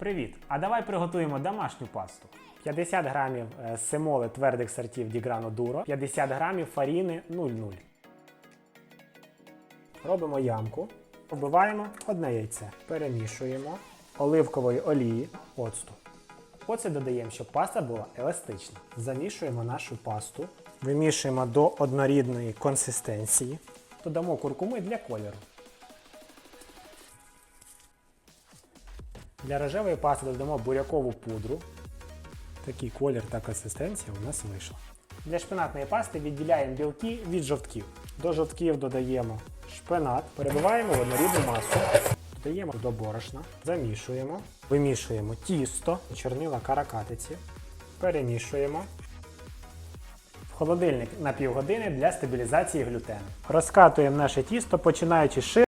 Привіт! А давай приготуємо домашню пасту. 50 грамів е, семоли твердих сортів Діграно Дуро, 50 грамів фаріни 0,0. Робимо ямку, вбиваємо одне яйце, перемішуємо оливкової олії, оцту. Оце додаємо, щоб паста була еластична. Замішуємо нашу пасту, вимішуємо до однорідної консистенції. Додамо куркуми для кольору. Для рожевої пасти додамо бурякову пудру. Такий колір та консистенція у нас вийшла. Для шпинатної пасти відділяємо білки від жовтків. До жовтків додаємо шпинат, перебиваємо в однорідну масу. Додаємо до борошна, замішуємо, вимішуємо тісто, чорнила каракатиці, перемішуємо. В холодильник на півгодини для стабілізації глютену. Розкатуємо наше тісто, починаючи ширшого